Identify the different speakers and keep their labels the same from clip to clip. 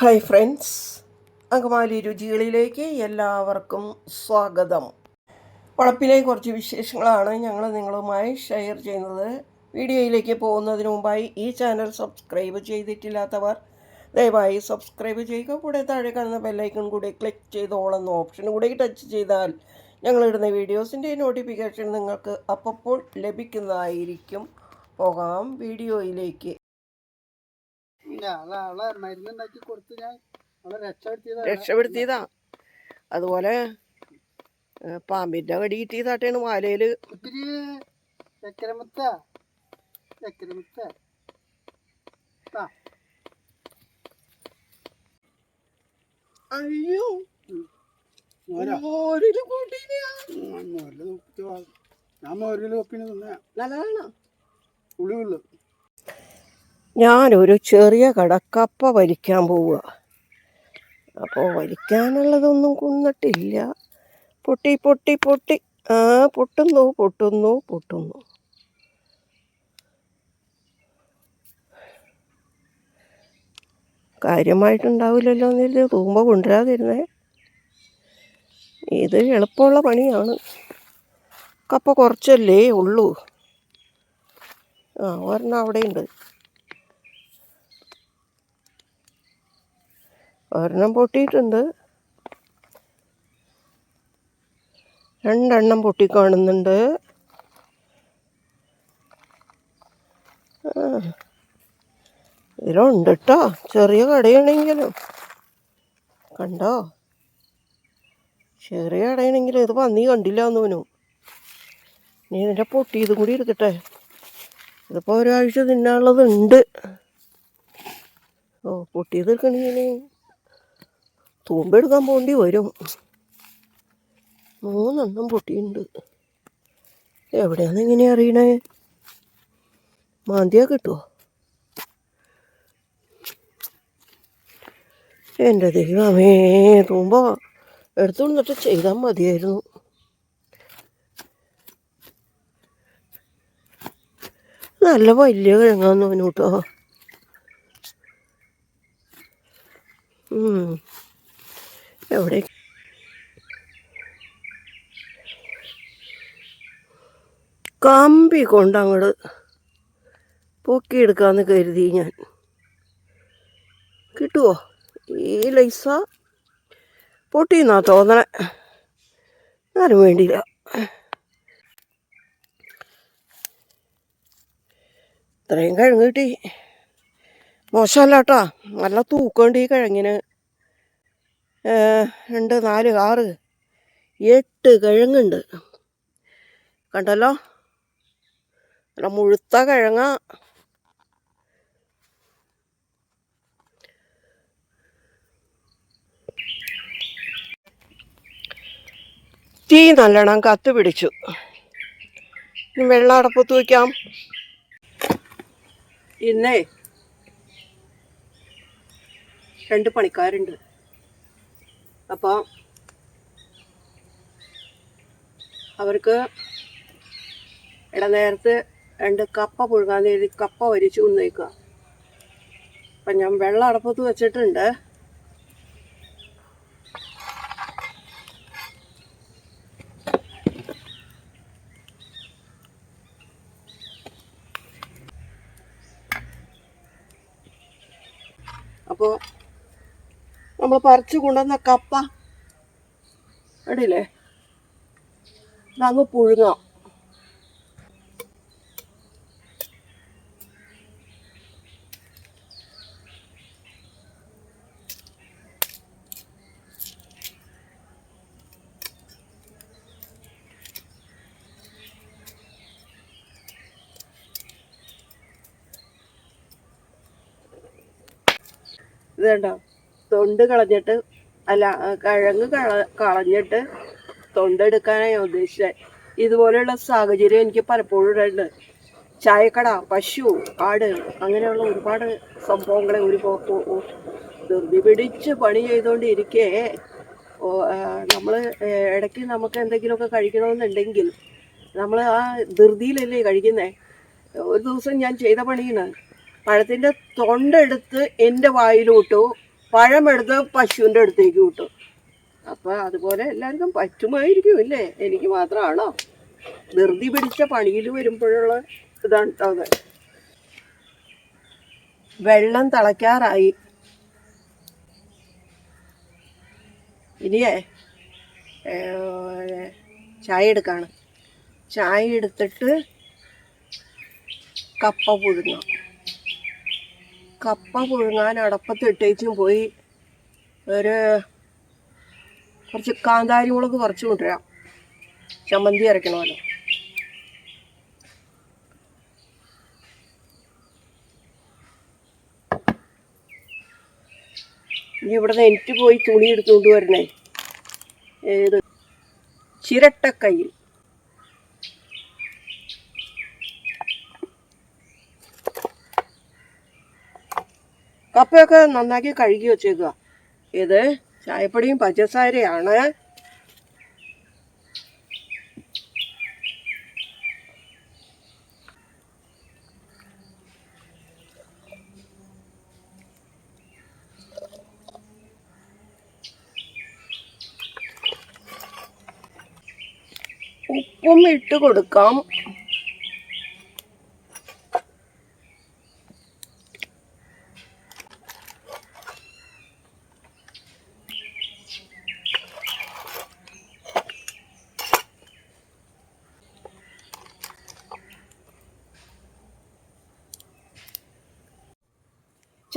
Speaker 1: Hi friends Angamaly രുചികളിലേക്ക് എല്ലാവർക്കും സ്വാഗതം. വളപ്പിലെ കുറച്ച് വിശേഷങ്ങളാണ് ഞങ്ങൾ നിങ്ങളുമായി ഷെയർ ചെയ്യുന്നത്. വീഡിയോയിലേക്ക് പോകുന്നതിന് മുമ്പായി ഈ ചാനൽ സബ്സ്ക്രൈബ് ചെയ്തിട്ടില്ലാത്തവർ ദയവായി സബ്സ്ക്രൈബ് ചെയ്യുക. കൂടെ താഴെ കാണുന്ന ബെല്ലൈക്കൺ കൂടി ക്ലിക്ക് ചെയ്ത് ഓളെന്ന ഓപ്ഷൻ കൂടി ടച്ച് ചെയ്താൽ ഞങ്ങളിടുന്ന വീഡിയോസിന്റെ നോട്ടിഫിക്കേഷൻ നിങ്ങൾക്ക് അപ്പോൾ ലഭിക്കുന്നതായിരിക്കും. പോകാം. വീഡിയോയിലേക്ക്
Speaker 2: ഇല്ല അവളെ അവളെ മരുന്നുണ്ടാക്കി കൊടുത്ത് ഞാൻ അവളെ രക്ഷപ്പെടുത്തിയതാ.
Speaker 1: രക്ഷപ്പെടുത്തിയതാ. അതുപോലെ പാമ്പിന്റെ കടി കിട്ടിയതാട്ടാണ് മാലയിൽ
Speaker 2: ഒത്തിരി ചക്കരമുത്ത ചക്കരമുത്ത ആ.
Speaker 1: അയ്യോ.
Speaker 2: മോരാ
Speaker 1: മോരിൽ കൂട്ടിയില്ല.
Speaker 2: മോരിൽ നോക്കിട്ട് വാ. ഞാൻ മോരിൽ ഒപ്പിന് തിന്ന
Speaker 1: നല്ലതാണോ?
Speaker 2: ഉള്ളിവുള്ളു
Speaker 1: ഞാനൊരു ചെറിയ കടക്കപ്പ വലിക്കാൻ പോവുക. അപ്പോൾ വലിക്കാനുള്ളതൊന്നും കുന്നിട്ടില്ല. പൊട്ടി പൊട്ടി പൊട്ടി. ആ പൊട്ടുന്നു പൊട്ടുന്നു പൊട്ടുന്നു. കാര്യമായിട്ടുണ്ടാവില്ലല്ലോ എന്നില്ല തൂമ്പ കൊണ്ടുവരാതിരുന്നേ. ഇത് എളുപ്പമുള്ള പണിയാണ്. കപ്പ കുറച്ചല്ലേ ഉള്ളൂ. ആ ഒരെണ്ണം അവിടെയുണ്ട്. ഒരെണ്ണം പൊട്ടിയിട്ടുണ്ട്. രണ്ടെണ്ണം പൊട്ടിക്കാണുന്നുണ്ട്. ഇതിലുണ്ട് കേട്ടോ ചെറിയ കടയാണെങ്കിലും. കണ്ടോ? ചെറിയ കടയാണെങ്കിലും ഇത് പന്നി കണ്ടില്ല എന്നോനും നീ ഇതിന്റെ പൊട്ടിയതും കൂടി എടുക്കട്ടെ ഇതിപ്പോൾ ഒരാഴ്ച തിന്നാനുള്ളത് ഉണ്ട് ഓ പൊട്ടിയത് എടുക്കണമെങ്കിൽ തൂമ്പെടുക്കാൻ പോണ്ടി വരും. മൂന്നെണ്ണം പൊട്ടിയുണ്ട് എവിടെയാണെന്ന് എങ്ങനെയാ അറിയണേ? മാന്തിയാ കിട്ടുമോ എന്റെ ദൈവമേ തൂമ്പ എടുത്തുകൊണ്ടിട്ട് ചെയ്താൽ മതിയായിരുന്നു. നല്ല വലിയ കിഴങ്ങാന്ന് തോന്നൂട്ടോ. എവിടെ? കമ്പി കൊണ്ട് അങ്ങോട്ട് പൊക്കിയെടുക്കാന്ന് കരുതി ഞാൻ. കിട്ടുമോ ഈ ലൈസ? പൊട്ടിയെന്നാ തോന്നണേ. ആരും വേണ്ടിയില്ല. ഇത്രയും കിഴങ്ങ് കിട്ടി. മോശമല്ല കേട്ടോ നല്ല തൂക്കമുണ്ട് ഈ കിഴങ്ങിന്. രണ്ട് നാല് ആറ് എട്ട് കിഴങ്ങുണ്ട്. കണ്ടല്ലോ? നല്ല മുഴുത്ത കിഴങ്ങ. തീ നല്ലോണം കത്ത് പിടിച്ചു. വെള്ളം അടപ്പത്ത് വയ്ക്കാം ഇന്നേ രണ്ട് പണിക്കാരുണ്ട്. അപ്പോൾ അവർക്ക് ഇടനേരത്ത് രണ്ട് കപ്പ പുഴുങ്ങാൻ എഴുതി കപ്പ വരിച്ചു കൊണ്ടേക്കുക അപ്പം ഞാൻ വെള്ളം അടപ്പത്ത് വെച്ചിട്ടുണ്ട്. അപ്പോൾ നമ്മൾ പറിച്ചു കൊണ്ടുവന്ന കപ്പ. അടിയില്ലേ അങ്ങ് പുഴുങ്ങാം. ഇതേണ്ട തൊണ്ട് കളഞ്ഞിട്ട് അല്ല കഴങ്ങ് കള കളഞ്ഞിട്ട് തൊണ്ടെടുക്കാനാണ് ഞാൻ ഉദ്ദേശിച്ചത്. ഇതുപോലെയുള്ള സാഹചര്യം എനിക്ക് പലപ്പോഴും ഉണ്ട്. ചായക്കട പശു ആട് അങ്ങനെയുള്ള ഒരുപാട് സംഭവങ്ങളെ ഒരു ധൃതി പിടിച്ച് പണി ചെയ്തുകൊണ്ടിരിക്കെ. നമ്മൾ ഇടയ്ക്ക് നമുക്ക് എന്തെങ്കിലുമൊക്കെ കഴിക്കണമെന്നുണ്ടെങ്കിൽ നമ്മൾ ആ ധൃതിയിലല്ലേ കഴിക്കുന്നേ? ഒരു ദിവസം ഞാൻ ചെയ്ത പണിയാണ്. പഴത്തിന്റെ തൊണ്ടെടുത്ത് എന്റെ വായിലോട്ടു പഴമെടുത്ത് പശുവിന്റെ അടുത്തേക്ക് വിട്ടു. അപ്പം അതുപോലെ എല്ലാവർക്കും പറ്റുമായിരിക്കും ഇല്ലേ? എനിക്ക് മാത്രമാണോ? ധൃതി പിടിച്ച പണിയിൽ വരുമ്പോഴുള്ള ഇതാണ് അത്. വെള്ളം തിളയ്ക്കാറായി. ഇനിയേ ചായ എടുക്കാണ്. ചായ എടുത്തിട്ട് കപ്പ പുഴുങ്ങാം. കപ്പ പുഴുങ്ങാൻ അടപ്പത്ത് ഇട്ടേച്ചും പോയി. ഒരു കുറച്ച് കാന്താരി മുളക് കുറച്ച് കൊണ്ടുവരാം. ചമ്മന്തി അരക്കണമല്ലോ. ഇനി ഇവിടെ നിന്ന് എനിക്ക് പോയി തുണി എടുത്തുകൊണ്ട് വരണേ. ഏത്? ചിരട്ടക്കയ്യിൽ. കപ്പയൊക്കെ നന്നാക്കി കഴുകി വെച്ചേക്കുക ഇത് ചായപ്പൊടിയും പഞ്ചസാരയാണ്. ഉപ്പും ഇട്ട് കൊടുക്കാം.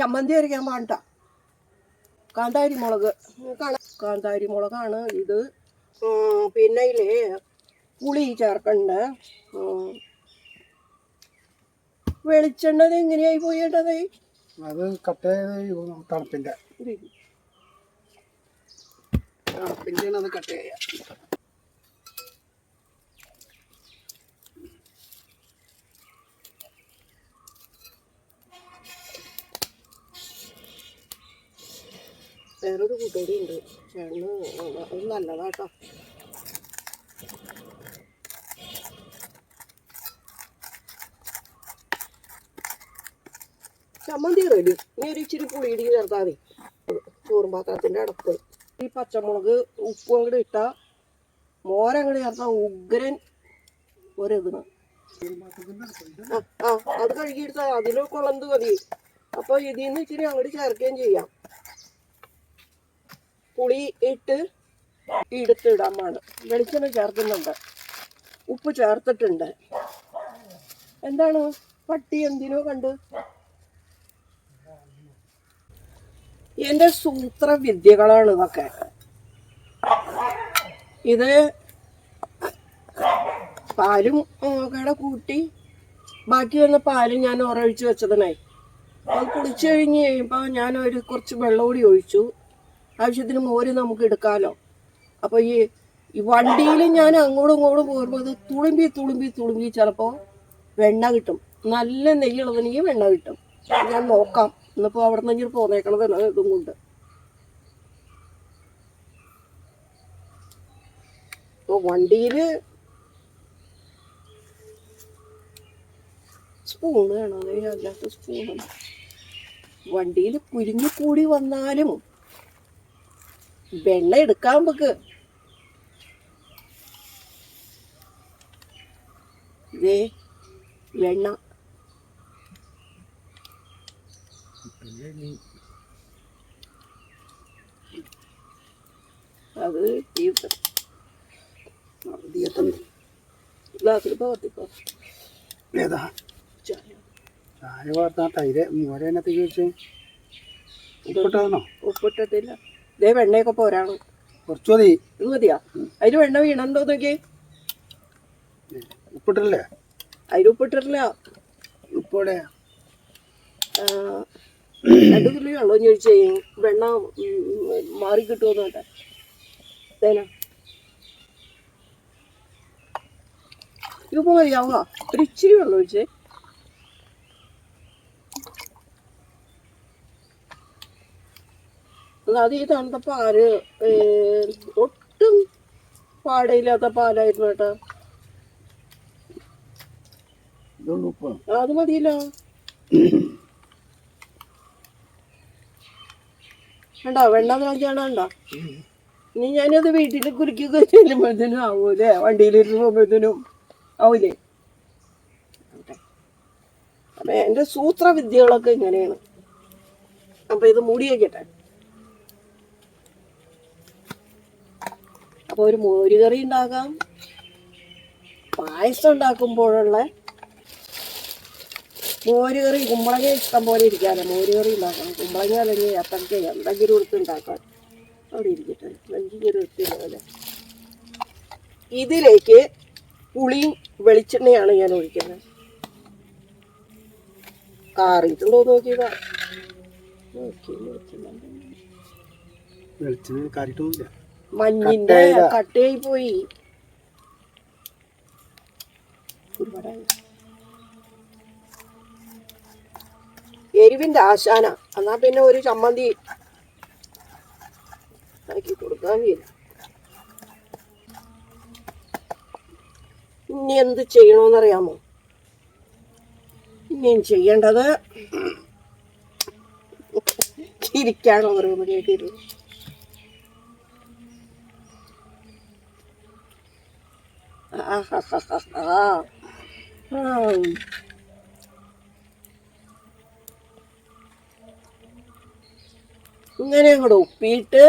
Speaker 1: ചമ്മന്തി അരയ്ക്കാൻ പാണ്ട കാന്താരി മുളക് കാന്താരി മുളകാണ് ഇത് പിന്നെ ഇതിൽ പുളി ചേർക്കണ്ട. വെളിച്ചെണ്ണത് എങ്ങനെയായി പോയേണ്ടത്
Speaker 2: അത് കട്ട് തണുപ്പിന്റെ തണുപ്പിന്റെ അത് കട്ട് ചെയ്യാം
Speaker 1: വേറൊരു കൂട്ടുകൂടി ഉണ്ട് ചേട്ടന് അത് നല്ലതാട്ടോ ചമ്മന്തി റെഡി. ഇനി ഒരു ഇച്ചിരി പുളിയിടി ചേർത്താൽ മതി. ചോറും പാത്രത്തിന്റെ അടപ്പ്. ഈ പച്ചമുളക് ഉപ്പും അങ്ങോട്ട് ഇട്ടാൽ മോരങ്ങോട്ട് ചേർത്താൽ ഉഗ്രൻ ഒരിതിന് ആ അത് കഴുകിയെടുത്താൽ അതിലൊക്കെ കുളന്ത് മതി? അപ്പോൾ ഇതിൽ നിന്ന് ഇച്ചിരി അങ്ങോട്ട് ചേർക്കുകയും ചെയ്യാം. പുളി ഇട്ട് എടുത്തിടാമാണ്. വെളിച്ചെണ്ണ ചേർക്കുന്നുണ്ട്. ഉപ്പ് ചേർത്തിട്ടുണ്ട്. എന്താണ്? പട്ടി എന്തിനോ കണ്ട്. സൂത്ര വിദ്യകളാണ് ഇതൊക്കെ. ഇത് പാലും ഒക്കെ കൂട്ടി. ബാക്കി വന്ന പാൽ ഞാൻ ഉറവിച്ച് വെച്ചതിനായി. അത് കുടിച്ചു കഴിഞ്ഞ് കഴിയുമ്പോൾ ഞാൻ ഒരു കുറച്ച് വെള്ളം കൂടി ഒഴിച്ചു. ആവശ്യത്തിന് മോര് നമുക്ക് എടുക്കാമല്ലോ അപ്പോൾ ഈ ഈ വണ്ടിയിൽ ഞാൻ അങ്ങോട്ടും ഇങ്ങോട്ടും പോകുമ്പോൾ അത് തുളുമ്പി തുളുമ്പി തുളുമ്പി ചിലപ്പോൾ വെണ്ണ കിട്ടും. നല്ല നെയ്യുള്ളതിനെങ്കിൽ വെണ്ണ കിട്ടും. ഞാൻ നോക്കാം. ഇന്നിപ്പോൾ അവിടെ നിന്ന് ഇങ്ങനെ പോന്നേക്കണത് ഇതും കൊണ്ട്. ഇപ്പോൾ വണ്ടിയിൽ സ്പൂണ് വേണം. അല്ലാത്ത സ്പൂണ് വണ്ടിയിൽ കുരുങ്ങിക്കൂടി വന്നാലും വെണ്ണ എടുക്കാൻ നമുക്ക്. ദേ വെണ്ണ. അത് ഇത് ഗ്ലാസ്സിൽ പകർത്തിക്കോ
Speaker 2: ഏതാ?
Speaker 1: ചായ.
Speaker 2: ചായ തൈര് മോരനത്തേക്ക് വെച്ച്? ഉപ്പിട്ടതാണോ?
Speaker 1: ഉപ്പിട്ടിട്ടില്ല ദേ വെണ്ണയൊക്കെ പോരാണ്
Speaker 2: കുറച്ച് മതി.
Speaker 1: ഇത് മതിയാ? അതിന് വെണ്ണ വീണന്തോ നോക്കി
Speaker 2: ഉപ്പിട്ടില്ലേ
Speaker 1: അതിന് ഉപ്പിട്ടിട്ടില്ല.
Speaker 2: ഉപ്പോടെ
Speaker 1: രണ്ടു തുള്ളി വെള്ളം ചോദിച്ചേ വെണ്ണ മാറി കിട്ടുമെന്ന് കേട്ടെ തേന ഇതിപ്പോ മതിയാവുക. ഒരു ഇച്ചിരി വെള്ളം ഒഴിച്ചേ. അത് ഈ തണുത്ത പാൽ ഒട്ടും പാടയില്ലാത്ത പാലായിരുന്നു കേട്ടോ അത് മതിയല്ലോ. കണ്ടോ വെണ്ണ തിളച്ചാണ് കണ്ടോ? ഇനി ഞാനത് വീട്ടിൽ കുലുക്കൊക്കെ ചെല്ലുമ്പോഴത്തേനും ആവൂലേ വണ്ടിയിലിരുന്ന് പോകുമ്പോഴത്തേനും ആവൂലേ. അപ്പൊ എന്റെ സൂത്രവിദ്യകളൊക്കെ ഇങ്ങനെയാണ്. അപ്പൊ ഇത് മൂടി വയ്ക്കട്ടെ അപ്പൊ ഒരു മോരുകറി ഉണ്ടാക്കാം. പായസം ഉണ്ടാക്കുമ്പോഴുള്ള മോരുകറി കുമ്പളങ്ങ ഇഷ്ടം പോലെ ഇരിക്കാതെ മോരുകറി ഉണ്ടാക്കണം കുമ്പളങ്ങ അല്ലെങ്കിൽ അത്തക്ക എന്തെങ്കിലും എടുത്ത് ഉണ്ടാക്കാൻ. അവിടെ ഇരിക്കട്ടെ. എന്തെങ്കിലും വൃത്തിയില്ല ഇതിലേക്ക് പുളിയും വെളിച്ചെണ്ണയാണ് ഞാൻ ഒഴിക്കുന്നത്. കാറിയിട്ടുണ്ടോ നോക്കിയതാ. നോക്കി വെളിച്ചെണ്ണ.
Speaker 2: കാരിട്ടൊന്നുമില്ല
Speaker 1: മഞ്ഞിന്റെ. കട്ടയായി പോയി. എരിവിന്റെ ആശാന. എന്നാ പിന്നെ ഒരു ചമ്മന്തി ആക്കി കൊടുക്കാൻ കഴിയില്ല. ഇനി എന്ത് ചെയ്യണമെന്നറിയാമോ ഇനി ചെയ്യേണ്ടത് ചിരിക്കാണോ പറയുമ്പോൾ കേട്ടിരുന്നു ആഹാഹാഹാ. ആം. ഇങ്ങനെ അങ്ങോട്ട് ഉപ്പിയിട്ട്.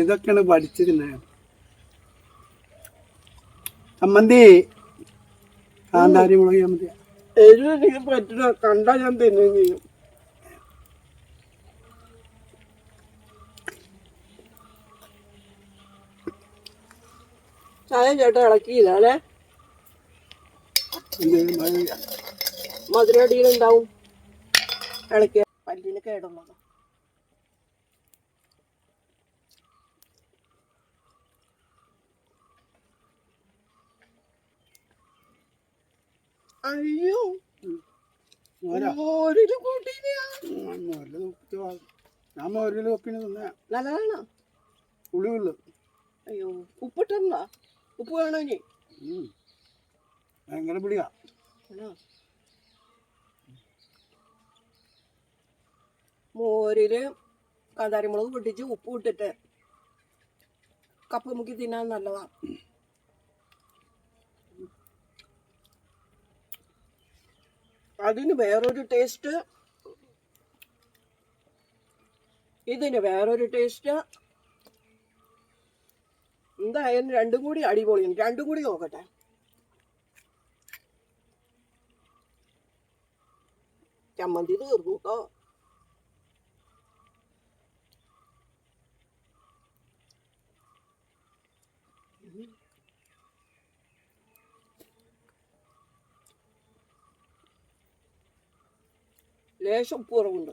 Speaker 2: ഇതൊക്കെയാണ് പഠിച്ചിരുന്നത്. ചമ്മന്തി കാന്താരി മുളക് ചമ്മന്തി
Speaker 1: എരിവ് എനിക്ക് പറ്റില്ല. കണ്ടാ ഞാൻ തിന്നുകയും ചെയ്യും. ചായ ചേട്ടൻ ഇളക്കിയില്ല അല്ലേ? മധുരടിയിലുണ്ടാവും. ഇളക്കിയ പല്ലിന് കേടുള്ളതാണ് അയ്യോ. കൂട്ടിയില്ല
Speaker 2: ഞാൻ. തിന്ന.
Speaker 1: നല്ലതാണോ?
Speaker 2: പുളിയുള്ളു
Speaker 1: അയ്യോ ഉപ്പിട്ടുണ്ട ഉപ്പ് വേണോ ഇനി?
Speaker 2: ഭയങ്കര പുളിയാ
Speaker 1: ആണോ? മോരിൽ കാന്താരിമുളക് പൊട്ടിച്ച് ഉപ്പ് ഇട്ടിട്ട് കപ്പ മുക്കി തിന്നാൻ നല്ലതാ. അതിന് വേറൊരു ടേസ്റ്റ് ഇതിന് വേറൊരു ടേസ്റ്റ് എന്തായാലും രണ്ടും കൂടി അടിപൊളിയാണ് രണ്ടും കൂടി നോക്കട്ടെ. ചമ്മന്തി തീർന്നു കേട്ടോ ലേശം ഉപ്പ് കുറവുണ്ട്